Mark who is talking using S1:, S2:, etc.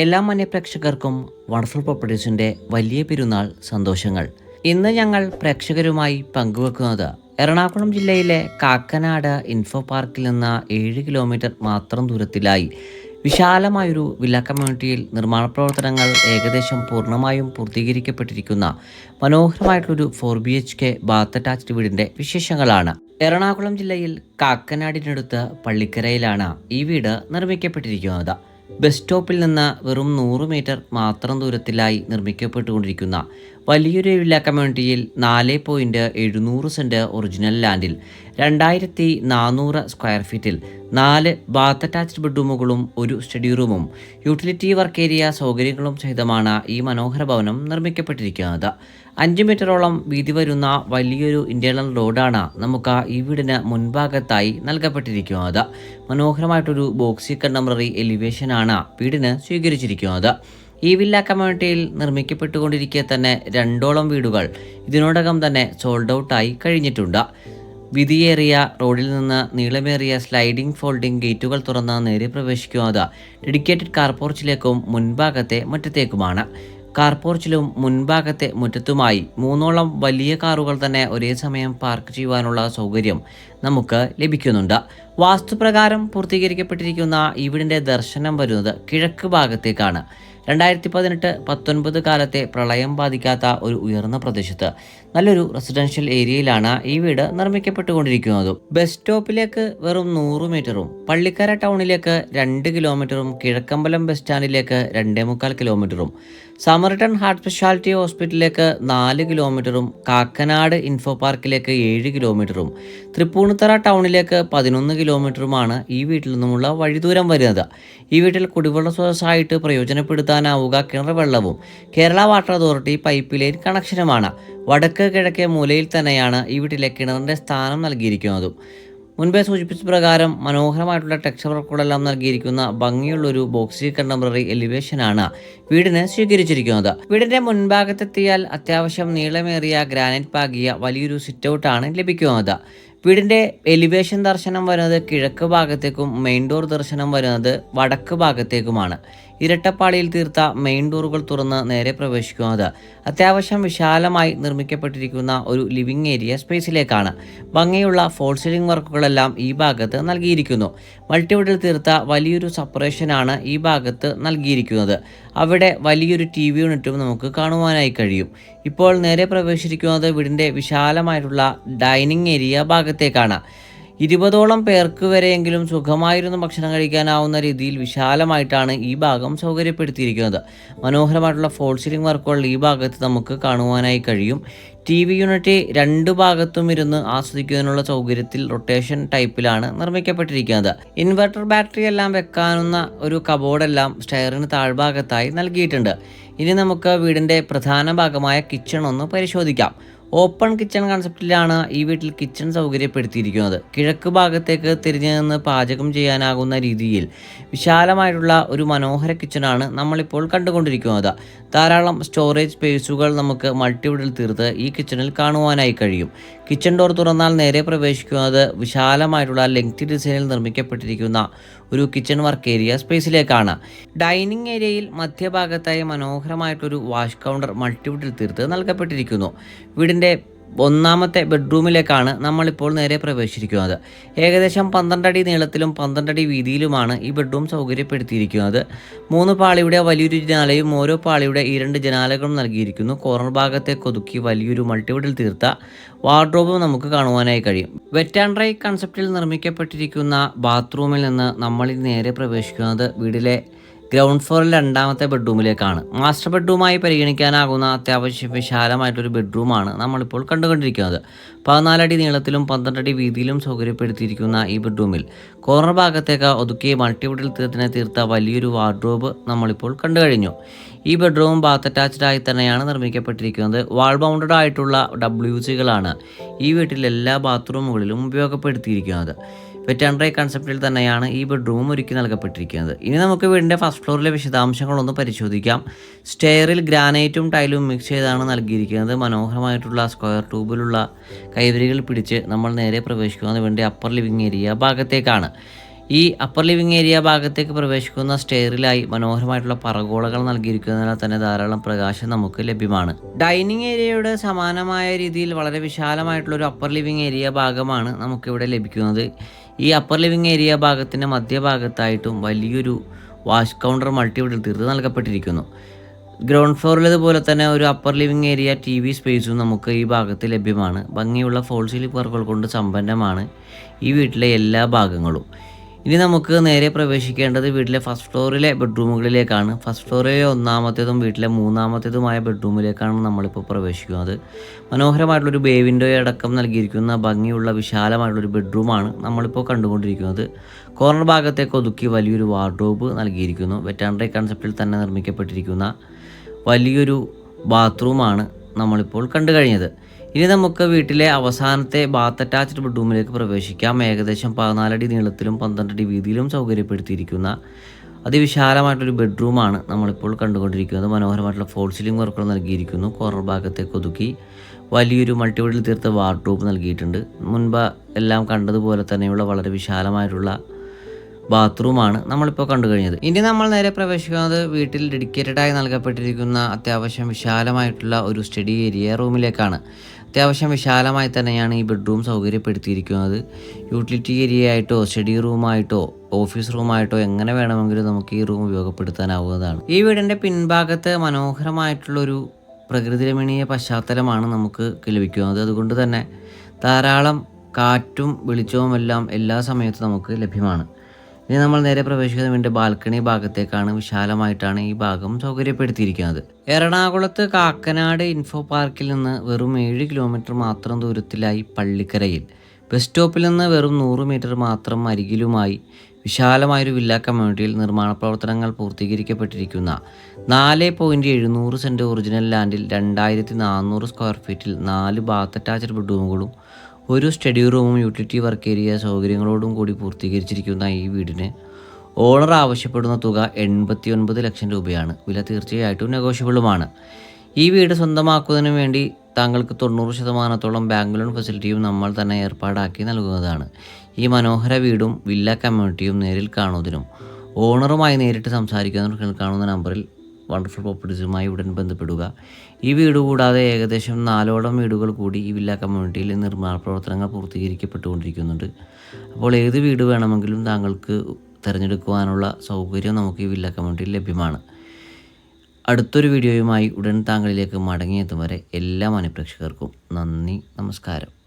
S1: എല്ലാ മാന്യപ്രേക്ഷകർക്കും വണ്ടർഫുൾ പ്രോപ്പർട്ടീസിന്റെ വലിയ പെരുന്നാൾ സന്തോഷങ്ങൾ. ഇന്ന് ഞങ്ങൾ പ്രേക്ഷകരുമായി പങ്കുവെക്കുന്നത് എറണാകുളം ജില്ലയിലെ കാക്കനാട് ഇൻഫോ പാർക്കിൽ നിന്ന് ഏഴ് കിലോമീറ്റർ മാത്രം ദൂരത്തിലായി വിശാലമായൊരു വില്ല കമ്മ്യൂണിറ്റിയിൽ നിർമ്മാണ പ്രവർത്തനങ്ങൾ ഏകദേശം പൂർണമായും പൂർത്തീകരിക്കപ്പെട്ടിരിക്കുന്ന മനോഹരമായിട്ടുള്ളൊരു four B H K bath attached വീടിന്റെ വിശേഷങ്ങളാണ്. എറണാകുളം ജില്ലയിൽ കാക്കനാടിനടുത്ത് പള്ളിക്കരയിലാണ് ഈ വീട് നിർമ്മിക്കപ്പെട്ടിരിക്കുന്നത്. ബസ് സ്റ്റോപ്പിൽ നിന്ന് വെറും നൂറ് മീറ്റർ മാത്രം ദൂരത്തിലായി നിർമ്മിക്കപ്പെട്ടുകൊണ്ടിരിക്കുന്ന വലിയൊരു വില്ല കമ്മ്യൂണിറ്റിയിൽ നാല് പോയിന്റ് എഴുന്നൂറ് സെന്റ് ഒറിജിനൽ ലാൻഡിൽ രണ്ടായിരത്തി നാനൂറ് സ്ക്വയർ ഫീറ്റിൽ നാല് ബാത്ത് അറ്റാച്ച്ഡ് ബെഡ്റൂമുകളും ഒരു സ്റ്റഡി റൂമും യൂട്ടിലിറ്റി വർക്ക് ഏരിയ സൗകര്യങ്ങളും സഹിതമാണ് ഈ മനോഹര ഭവനം നിർമ്മിക്കപ്പെട്ടിരിക്കുന്നത്. അഞ്ച് മീറ്ററോളം വീതി വരുന്ന വലിയൊരു ഇന്റേണൽ റോഡാണ് നമുക്ക് ഈ വീടിന് മുൻഭാഗത്തായി നൽകപ്പെട്ടിരിക്കുന്നത്. മനോഹരമായിട്ടൊരു ബോക്സി കണ്ടംപററി എലിവേഷനാണ് വീടിന് സ്വീകരിച്ചിരിക്കുന്നത്. ഈ വില്ല കമ്മ്യൂണിറ്റിയിൽ നിർമ്മിക്കപ്പെട്ടുകൊണ്ടിരിക്കെ തന്നെ രണ്ടോളം വീടുകൾ ഇതിനോടകം തന്നെ സോൾഡ് ഔട്ടായി കഴിഞ്ഞിട്ടുണ്ട്. വിധിയേറിയ റോഡിൽ നിന്ന് നീളമേറിയ സ്ലൈഡിംഗ് ഫോൾഡിംഗ് ഗേറ്റുകൾ തുറന്ന് നേരെ പ്രവേശിക്കുന്നത് ഡെഡിക്കേറ്റഡ് കാർപോർച്ചിലേക്കും മുൻഭാഗത്തെ മുറ്റത്തേക്കുമാണ്. കാർ പോർച്ചിലും മുൻഭാഗത്തെ മുറ്റത്തുമായി മൂന്നോളം വലിയ കാറുകൾ തന്നെ ഒരേ സമയം പാർക്ക് ചെയ്യുവാനുള്ള സൗകര്യം നമുക്ക് ലഭിക്കുന്നുണ്ട്. വാസ്തുപ്രകാരം പൂർത്തീകരിക്കപ്പെട്ടിരിക്കുന്ന ഈ വീടിന്റെ ദർശനം വരുന്നത് കിഴക്ക് ഭാഗത്തേക്കാണ്. രണ്ടായിരത്തി പതിനെട്ട് പത്തൊൻപത് കാലത്തെ പ്രളയം ബാധിക്കാത്ത ഒരു ഉയർന്ന പ്രദേശത്ത് നല്ലൊരു റെസിഡൻഷ്യൽ ഏരിയയിലാണ് ഈ വീട് നിർമ്മിക്കപ്പെട്ടുകൊണ്ടിരിക്കുന്നത്. ബസ് സ്റ്റോപ്പിലേക്ക് വെറും നൂറ് മീറ്ററും പള്ളിക്കര ടൗണിലേക്ക് രണ്ട് കിലോമീറ്ററും കിഴക്കമ്പലം ബസ് സ്റ്റാൻഡിലേക്ക് രണ്ടേ മുക്കാൽ കിലോമീറ്ററും സമർട്ടൺ ഹാർട്ട് സ്പെഷ്യാലിറ്റി ഹോസ്പിറ്റലിലേക്ക് നാല് കിലോമീറ്ററും കാക്കനാട് ഇൻഫോ പാർക്കിലേക്ക് ഏഴ് കിലോമീറ്ററും തൃപ്പൂണിത്തറ ടൗണിലേക്ക് പതിനൊന്ന് കിലോമീറ്ററുമാണ് ഈ വീട്ടിൽ നിന്നുമുള്ള വഴിദൂരം വരുന്നത്. ഈ വീട്ടിൽ കുടിവെള്ള സ്രോതസ്സായിട്ട് പ്രയോജനപ്പെടുത്താനാവുക കിണർ വെള്ളവും Kerala water authority pipe line കണക്ഷനുമാണ് വടക്ക് കിഴക്കേ മൂലയിൽ തന്നെയാണ് ഈ വീട്ടിലെ കിണറിന്റെ സ്ഥാനം നൽകിയിരിക്കുന്നതും. മുൻപേ സൂചിപ്പിച്ച പ്രകാരം മനോഹരമായിട്ടുള്ള ടെക്സ്ചർ വർക്കുകളെല്ലാം നൽകിയിരിക്കുന്ന ഭംഗിയുള്ളൊരു ബോക്സി കണ്ടംപററി എലിവേഷനാണ് വീടിനെ സ്വീകരിച്ചിരിക്കുന്നത്. വീടിന്റെ മുൻഭാഗത്തെത്തിയാൽ അത്യാവശ്യം നീളമേറിയ ഗ്രാനൈറ്റ് പാകിയ വലിയൊരു സിറ്റൗട്ടാണ് ലഭിക്കുന്നത്. വീടിന്റെ എലിവേഷൻ ദർശനം വരുന്നത് കിഴക്ക് ഭാഗത്തേക്കും മെയിൻ ഡോർ ദർശനം വരുന്നത് വടക്ക് ഭാഗത്തേക്കുമാണ്. ഇരട്ടപ്പാളിയിൽ തീർത്ത മെയിൻ ഡോറുകൾ തുറന്ന് നേരെ പ്രവേശിക്കുന്നത് അത്യാവശ്യം വിശാലമായി നിർമ്മിക്കപ്പെട്ടിരിക്കുന്ന ഒരു ലിവിംഗ് ഏരിയ സ്പേസിലേക്കാണ് ഭംഗിയുള്ള ഫോൾ സീലിംഗ് വർക്കുകളെല്ലാം ഈ ഭാഗത്ത് നൽകിയിരിക്കുന്നു. മൾട്ടിവുഡിൽ തീർത്ത വലിയൊരു സപ്പറേഷനാണ് ഈ ഭാഗത്ത് നൽകിയിരിക്കുന്നത്. അവിടെ വലിയൊരു ടി വി യൂണിറ്റും നമുക്ക് കാണുവാനായി കഴിയും. ഇപ്പോൾ നേരെ പ്രവേശിച്ചിരിക്കുന്നത് വീടിന്റെ വിശാലമായിട്ടുള്ള ഡൈനിങ് ഏരിയ ഭാഗത്തേക്കാണ്. ഇരുപതോളം പേർക്ക് വരെയെങ്കിലും സുഖമായിരുന്നു ഭക്ഷണം കഴിക്കാനാവുന്ന രീതിയിൽ വിശാലമായിട്ടാണ് ഈ ഭാഗം സൗകര്യപ്പെടുത്തിയിരിക്കുന്നത്. മനോഹരമായിട്ടുള്ള ഫോൾ സീലിംഗ് വർക്കുകൾ ഈ ഭാഗത്ത് നമുക്ക് കാണുവാനായി കഴിയും. ടി വി യൂണിറ്റ് രണ്ട് ഭാഗത്തും ഇരുന്ന് ആസ്വദിക്കുന്നതിനുള്ള സൗകര്യത്തിൽ റൊട്ടേഷൻ ടൈപ്പിലാണ് നിർമ്മിക്കപ്പെട്ടിരിക്കുന്നത്. ഇൻവെർട്ടർ ബാറ്ററി എല്ലാം വെക്കാനുന്ന ഒരു കബോർഡെല്ലാം സ്റ്റെയറിന് താഴ്ഭാഗത്തായി നൽകിയിട്ടുണ്ട്. ഇനി നമുക്ക് വീടിന്റെ പ്രധാന ഭാഗമായ കിച്ചൺ ഒന്ന് പരിശോധിക്കാം. ഓപ്പൺ കിച്ചൺ കൺസെപ്റ്റിലാണ് ഈ വീട്ടിൽ കിച്ചൺ സൗകര്യപ്പെടുത്തിയിരിക്കുന്നത്. കിഴക്ക് ഭാഗത്തേക്ക് തിരിഞ്ഞു നിന്ന് പാചകം ചെയ്യാനാകുന്ന രീതിയിൽ വിശാലമായിട്ടുള്ള ഒരു മനോഹര കിച്ചണാണ് നമ്മളിപ്പോൾ കണ്ടുകൊണ്ടിരിക്കുന്നത്. ധാരാളം സ്റ്റോറേജ് സ്പേസുകൾ നമുക്ക് മൾട്ടിവിഡിൽ തീർത്ത് ഈ കിച്ചണിൽ കാണുവാനായി കഴിയും. കിച്ചൺ ഡോർ തുറന്നാൽ നേരെ പ്രവേശിക്കുന്നത് വിശാലമായിട്ടുള്ള ലെങ്തി ഡിസൈനിൽ നിർമ്മിക്കപ്പെട്ടിരിക്കുന്ന ഒരു കിച്ചൺ വർക്ക് ഏരിയ സ്പേസിലേക്കാണ് ഡൈനിങ് ഏരിയയിൽ മധ്യഭാഗത്തായി മനോഹരമായിട്ടൊരു വാഷ് കൗണ്ടർ മൾട്ടിവിഡിൽ തീർത്ത് നൽകപ്പെട്ടിരിക്കുന്നു. വീടിന്റെ ഒന്നാമത്തെ ബെഡ്റൂമിലേക്കാണ് നമ്മളിപ്പോൾ നേരെ പ്രവേശിച്ചിരിക്കുന്നത്. ഏകദേശം പന്ത്രണ്ടടി നീളത്തിലും പന്ത്രണ്ടടി വീതിയിലുമാണ് ഈ ബെഡ്റൂം സൗകര്യപ്പെടുത്തിയിരിക്കുന്നത്. മൂന്ന് പാളിയുടെ വലിയൊരു ജനാലയും ഓരോ പാളിയുടെ ഈ രണ്ട് ജനാലകളും നൽകിയിരിക്കുന്നു. കോർണർ ഭാഗത്തെ കൊതുക്കി വലിയൊരു മൾട്ടിവിഡിൽ തീർത്ത വാർഡ്രോബും നമുക്ക് കാണുവാനായി കഴിയും. വെറ്റ് ആൻഡ് ഡ്രൈ കൺസെപ്റ്റിൽ നിർമ്മിക്കപ്പെട്ടിരിക്കുന്ന ബാത്റൂമിൽ നിന്ന് നമ്മളിൽ നേരെ പ്രവേശിക്കുന്നത് വീടിലെ ഗ്രൗണ്ട് ഫ്ലോറിൽ രണ്ടാമത്തെ ബെഡ്റൂമിലേക്കാണ്. മാസ്റ്റർ ബെഡ്റൂമായി പരിഗണിക്കാനാകുന്ന അത്യാവശ്യം വിശാലമായിട്ടൊരു ബെഡ്റൂമാണ് നമ്മളിപ്പോൾ കണ്ടുകൊണ്ടിരിക്കുന്നത്. പതിനാലടി നീളത്തിലും പന്ത്രണ്ടടി വീതിയിലും സൗകര്യപ്പെടുത്തിയിരിക്കുന്ന ഈ ബെഡ്റൂമിൽ കോർണർ ഭാഗത്തേക്ക് ഒതുക്കിയ മൾട്ടിവുഡിൽ തീർത്തിനെ തീർത്ത വലിയൊരു വാർഡ്രോബ് നമ്മളിപ്പോൾ കണ്ടു കഴിഞ്ഞു. ഈ ബെഡ്റൂം ബാത്ത് അറ്റാച്ച്ഡ് ആയി തന്നെയാണ് നിർമ്മിക്കപ്പെട്ടിരിക്കുന്നത്. വാൾ ബൗണ്ടഡ് ആയിട്ടുള്ള ഡബ്ല്യു സികളാണ് ഈ വീട്ടിൽ എല്ലാ ബാത്റൂമുകളിലും ഉപയോഗപ്പെടുത്തിയിരിക്കുന്നത്. വെറ്റാൻഡ്രൈ കൺസെപ്റ്റിൽ തന്നെയാണ് ഈ ബെഡ്റൂം ഒരുക്കി നൽകപ്പെട്ടിരിക്കുന്നത്. ഇനി നമുക്ക് വീടിന്റെ ഫസ്റ്റ് ഫ്ലോറിലെ വിശദാംശങ്ങളൊന്ന് പരിശോധിക്കാം. സ്റ്റെയറിൽ ഗ്രാനൈറ്റും ടൈലും മിക്സ് ചെയ്താണ് നൽകിയിരിക്കുന്നത്. മനോഹരമായിട്ടുള്ള സ്ക്വയർ ട്യൂബിലുള്ള കൈവരികൾ പിടിച്ച് നമ്മൾ നേരെ പ്രവേശിക്കുന്നത് വേണ്ടി അപ്പർ ലിവിങ് ഏരിയ ഭാഗത്തേക്കാണ്. ഈ അപ്പർ ലിവിങ് ഏരിയ ഭാഗത്തേക്ക് പ്രവേശിക്കുന്ന സ്റ്റെയറിലായി മനോഹരമായിട്ടുള്ള പറകോളകൾ നൽകിയിരിക്കുന്നതിനാൽ തന്നെ ധാരാളം പ്രകാശം നമുക്ക് ലഭ്യമാണ്. ഡൈനിങ് ഏരിയയുടെ സമാനമായ രീതിയിൽ വളരെ വിശാലമായിട്ടുള്ള ഒരു അപ്പർ ലിവിങ് ഏരിയ ഭാഗമാണ് നമുക്കിവിടെ ലഭിക്കുന്നത്. ഈ അപ്പർ ലിവിങ് ഏരിയ ഭാഗത്തിന്റെ മധ്യഭാഗത്തായിട്ടും വലിയൊരു വാഷ് കൗണ്ടർ മൾട്ടി ഇവിടെ തീർത്ത് നൽകപ്പെട്ടിരിക്കുന്നു. ഗ്രൗണ്ട് ഫ്ലോറിലേതുപോലെ തന്നെ ഒരു upper living area T V സ്പേസും നമുക്ക് ഈ ഭാഗത്ത് ലഭ്യമാണ്. ഭംഗിയുള്ള ഫോൾ വർക്കുകൾ കൊണ്ട് സമ്പന്നമാണ് ഈ വീട്ടിലെ എല്ലാ ഭാഗങ്ങളും. ഇനി നമുക്ക് നേരെ പ്രവേശിക്കേണ്ടത് വീട്ടിലെ ഫസ്റ്റ് ഫ്ലോറിലെ ബെഡ്റൂമുകളിലേക്കാണ് ഫസ്റ്റ് ഫ്ലോറിലെ ഒന്നാമത്തേതും വീട്ടിലെ മൂന്നാമത്തേതുമായ ബെഡ്റൂമിലേക്കാണ് നമ്മളിപ്പോൾ പ്രവേശിക്കുന്നത്. മനോഹരമായിട്ടുള്ളൊരു ബേ വിൻഡോ അടക്കം നൽകിയിരിക്കുന്ന ഭംഗിയുള്ള വിശാലമായിട്ടുള്ളൊരു ബെഡ്റൂമാണ് നമ്മളിപ്പോൾ കണ്ടുകൊണ്ടിരിക്കുന്നത്. കോർണർ ഭാഗത്തേക്ക് ഒതുക്കി വലിയൊരു വാർഡ്രോബ് നൽകിയിരിക്കുന്നു. വെറ്റാൻഡ്രൈ കൺസെപ്റ്റിൽ തന്നെ നിർമ്മിക്കപ്പെട്ടിരിക്കുന്ന വലിയൊരു ബാത്റൂമാണ് നമ്മളിപ്പോൾ കണ്ടു കഴിഞ്ഞത് ഇനി നമുക്ക് വീട്ടിലെ അവസാനത്തെ ബാത്ത് അറ്റാച്ച്ഡ് ബെഡ്റൂമിലേക്ക് പ്രവേശിക്കാം. ഏകദേശം പതിനാലടി നീളത്തിലും പന്ത്രണ്ടടി വീതിയിലും സൗകര്യപ്പെടുത്തിയിരിക്കുന്ന അതിവിശാലമായിട്ടൊരു ബെഡ്റൂമാണ് നമ്മളിപ്പോൾ കണ്ടുകൊണ്ടിരിക്കുന്നത്. മനോഹരമായിട്ടുള്ള ഫോൾ സീലിംഗ് വർക്കുകൾ നൽകിയിരിക്കുന്നു. കോർണർ ഭാഗത്തേക്ക് ഒതുക്കി വലിയൊരു മൾട്ടിവെഡിൽ തീർത്ത വാർഡ്രോബ് നൽകിയിട്ടുണ്ട്. മുൻപ് എല്ലാം കണ്ടതുപോലെ തന്നെയുള്ള വളരെ വിശാലമായിട്ടുള്ള ബാത്റൂമാണ് നമ്മളിപ്പോൾ കണ്ടു കഴിഞ്ഞത് ഇനി നമ്മൾ നേരെ പ്രവേശിക്കുന്നത് വീട്ടിൽ ഡെഡിക്കേറ്റഡായി നൽകപ്പെട്ടിരിക്കുന്ന അത്യാവശ്യം വിശാലമായിട്ടുള്ള ഒരു സ്റ്റഡി ഏരിയ റൂമിലേക്കാണ് അത്യാവശ്യം വിശാലമായി തന്നെയാണ് ഈ ബെഡ്റൂം സൗകര്യപ്പെടുത്തിയിരിക്കുന്നത്. യൂട്ടിലിറ്റി ഏരിയ ആയിട്ടോ സ്റ്റഡി റൂമായിട്ടോ ഓഫീസ് റൂമായിട്ടോ എങ്ങനെ വേണമെങ്കിലും നമുക്ക് ഈ റൂം ഉപയോഗപ്പെടുത്താനാവുന്നതാണ് ഈ വീടിന്റെ പിൻഭാഗത്ത് മനോഹരമായിട്ടുള്ളൊരു പ്രകൃതി രമണീയ പശ്ചാത്തലമാണ് നമുക്ക് ലഭിക്കുന്നത്. അതുകൊണ്ട് തന്നെ ധാരാളം കാറ്റും വെളിച്ചവും എല്ലാം എല്ലാ സമയത്തും നമുക്ക് ലഭ്യമാണ്. ഇനി നമ്മൾ നേരെ പ്രവേശിക്കുന്ന വീണ്ടും ബാൽക്കണി ഭാഗത്തേക്കാണ്. വിശാലമായിട്ടാണ് ഈ ഭാഗം സൗകര്യപ്പെടുത്തിയിരിക്കുന്നത്. എറണാകുളത്ത് കാക്കനാട് ഇൻഫോ പാർക്കിൽ നിന്ന് വെറും ഏഴ് കിലോമീറ്റർ മാത്രം ദൂരത്തിലായി പള്ളിക്കരയിൽ. ബസ് സ്റ്റോപ്പിൽ നിന്ന് വെറും നൂറ് മീറ്റർ മാത്രം അരികിലുമായി വിശാലമായൊരു വില്ല കമ്മ്യൂണിറ്റിയിൽ നിർമ്മാണ പ്രവർത്തനങ്ങൾ പൂർത്തീകരിക്കപ്പെട്ടിരിക്കുന്ന നാല് പോയിന്റ് എഴുന്നൂറ് സെന്റ് ഒറിജിനൽ ലാൻഡിൽ രണ്ടായിരത്തി നാനൂറ് സ്ക്വയർ ഫീറ്റിൽ നാല് ബാത്ത് അറ്റാച്ച്ഡ് ബെഡ്റൂമുകളും ഒരു സ്റ്റഡി റൂമും യൂട്ടിലിറ്റി വർക്ക് ഏരിയ സൗകര്യങ്ങളോടും കൂടി പൂർത്തീകരിച്ചിരിക്കുന്ന ഈ വീടിന് ഓണർ ആവശ്യപ്പെടുന്ന തുക എൺപത്തി ഒൻപത് ലക്ഷം രൂപയാണ്. വില തീർച്ചയായിട്ടും നെഗോഷ്യബിളുമാണ് ഈ വീട് സ്വന്തമാക്കുന്നതിനു വേണ്ടി താങ്കൾക്ക് തൊണ്ണൂറ് ശതമാനത്തോളം ബാങ്ക് ലോൺ ഫെസിലിറ്റിയും നമ്മൾ തന്നെ ഏർപ്പാടാക്കി നൽകുന്നതാണ്. ഈ മനോഹര വീടും വില്ല കമ്മ്യൂണിറ്റിയും നേരിൽ കാണുന്നതിനും ഓണറുമായി നേരിട്ട് സംസാരിക്കുന്നവർ കാണുന്ന നമ്പറിൽ വണ്ടർഫുൾ പ്രോപ്പർട്ടീസുമായി ഉടൻ ബന്ധപ്പെടുക. ഈ വീട് കൂടാതെ ഏകദേശം നാലോളം വീടുകൾ കൂടി ഈ വില്ല കമ്മ്യൂണിറ്റിയിൽ നിർമ്മാണ പ്രവർത്തനങ്ങൾ പൂർത്തീകരിക്കപ്പെട്ടുകൊണ്ടിരിക്കുന്നുണ്ട്. അപ്പോൾ ഏത് വീട് വേണമെങ്കിലും താങ്കൾക്ക് തിരഞ്ഞെടുക്കുവാനുള്ള സൗകര്യം നമുക്ക് ഈ വില്ല കമ്മ്യൂണിറ്റിയിൽ ലഭ്യമാണ്. അടുത്തൊരു വീഡിയോയുമായി ഉടൻ താങ്കളിലേക്ക് മടങ്ങിയെത്തും വരെ എല്ലാ മനഃപ്രേക്ഷകർക്കും നന്ദി നമസ്കാരം.